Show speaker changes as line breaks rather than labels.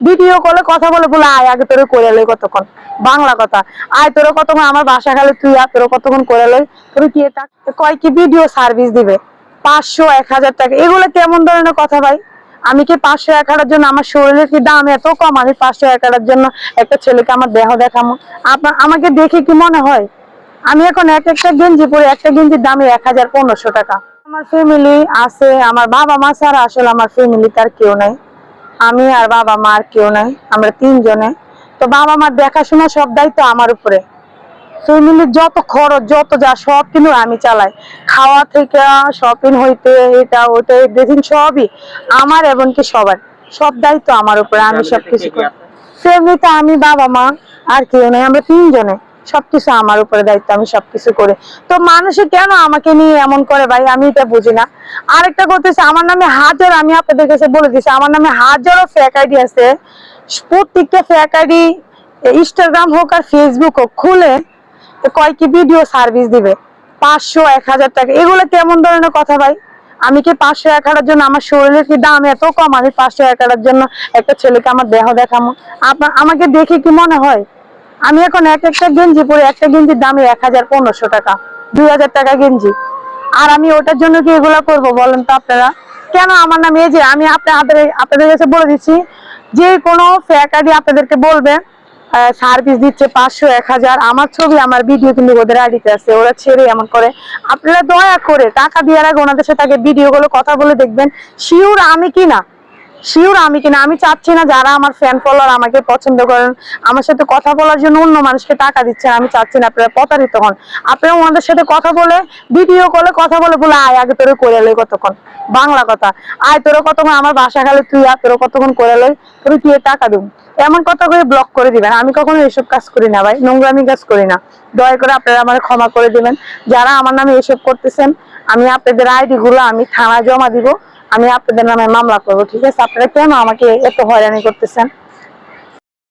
Video কলে কথা বলে বলে, আয়, আগে তোরে করে লই কতক্ষণ? বাংলা কথা। আয়, তোর কতক্ষণ? আমার বাসা খালে তুই আয়, তোর কতক্ষণ করে লই? তোর কি এটা কয় কি ভিডিও সার্ভিস দিবে? পাঁচশো এক হাজার টাকা। এগুলো কেমন ধরনের কথা ভাই? আমি কি পাঁচশো এক হাজার জন্য আমার শরীরের কি দাম এত কম? আমি পাঁচশো এক হাজার জন্য একটা ছেলেকে আমার দেহ দেখামো আপনার আমাকে দেখে কি মনে হয়? আমি এখন এক একটা গেঞ্জি পরে একটা গেঞ্জির দামে এক হাজার পনেরোশো টাকা। আমার ফ্যামিলি আছে, আমার বাবা মা ছাড়া আসলে আমার ফ্যামিলি তার কেউ নাই। আমি আর বাবা মা আর কেউ নাই আমরা তিনজনে। তো বাবা মার দেখাশোনা সব দায়িত্ব আমার উপরে। ফ্যামিলির যত খরচ যত যা সব কিন্তু আমি চালাই। খাওয়া থেকে শপিং হইতে এটা ওটা ড্রেসিং সবই আমার এমনকি সবার। সব দায়িত্ব আমার উপরে আমি সবকিছু করি। ফ্যামিলিতে আমি বাবা মা আর কেউ নেই আমরা তিনজনে। সবকিছু আমার উপরে দায়িত্ব, আমি সবকিছু করে। তো মানুষে কেন আমাকে নিয়ে এমন করে ভাই? আমি এটা বুঝি না। আরেকটা হচ্ছে, আমার নামে হাজার, আমি আপনাদের কাছে বলে দিচ্ছি আমার নামে হাজারো ফেক আইডি আছে। প্রত্যেকটা ফেক আইডি ইনস্টাগ্রাম হোক আর ফেসবুক হোক, খুলে কয় কি ভিডিও সার্ভিস দিবে? পাঁচশো, এক হাজার টাকা। এগুলো কেমন ধরনের কথা ভাই? আমি কি পাঁচশো, এক হাজার জন্য আমার শরীরের কি দাম এত কম? আমি পাঁচশো, এক হাজার জন্য একটা ছেলেকে আমার দেহ দেখামো আপনার আমাকে দেখে কি মনে হয়? আমি এখন এক একটা গেঞ্জি পরে, একটা গেঞ্জির দামে এক হাজার পনেরোশো টাকা, দুই হাজার টাকা গেঞ্জি। আর আমি ওটার জন্য কি এগুলা করব বলেন তো আপনারা? কেন আমার নাম এই যে আমি আপনাদের আপনাদের কাছে বলে দিচ্ছি, যে কোনো ফ্যাক আইডি আপনাদেরকে বলবে সার্ভিস দিচ্ছে পাঁচশো, এক হাজার। আমার ছবি, আমার ভিডিও কিন্তু ওদের আইডিতে আছে, ওরা ছেড়ে এমন করে। আপনারা দয়া করে টাকা দেওয়ার আগে ওনাদের সাথে আগে ভিডিও গুলো, কথা বলে দেখবেন শিওর আমি কি না শিওর আমি কিনা, আমি চাচ্ছি না যারা আমার ফ্যান ফলোয়ার আমাকে পছন্দ করেন। আমার সাথে কথা বলার জন্য অন্য মানুষকে টাকা দিচ্ছেন, আমি চাচ্ছি না আপনারা প্রতারিত হন। আপনারা ওনাদের সাথে কথা বলে ভিডিও কলে কথা বলে বলে, আয়, আগে তোরে করে লই কতক্ষণ? বাংলা কথা। আয়, তোরে কতক্ষণ? আমার বাসা খালে তুই আয়, তোরে কতক্ষণ করে লই? তোর তুই টাকা দিব? এমন কথা করে ব্লক করে দিবেন। আমি কখনো এসব কাজ করি না ভাই, নোংরামি কাজ করি না। দয়া করে আপনারা আমার ক্ষমা করে দিবেন। যারা আমার নামে এসব করতেছেন, আমি আপনাদের আইডি গুলো আমি থানায় জমা দিব। আমি আপনাদের নামে মামলা করব ঠিক আছে? আপনারা কেন আমাকে এত হয়রানি করতেছেন?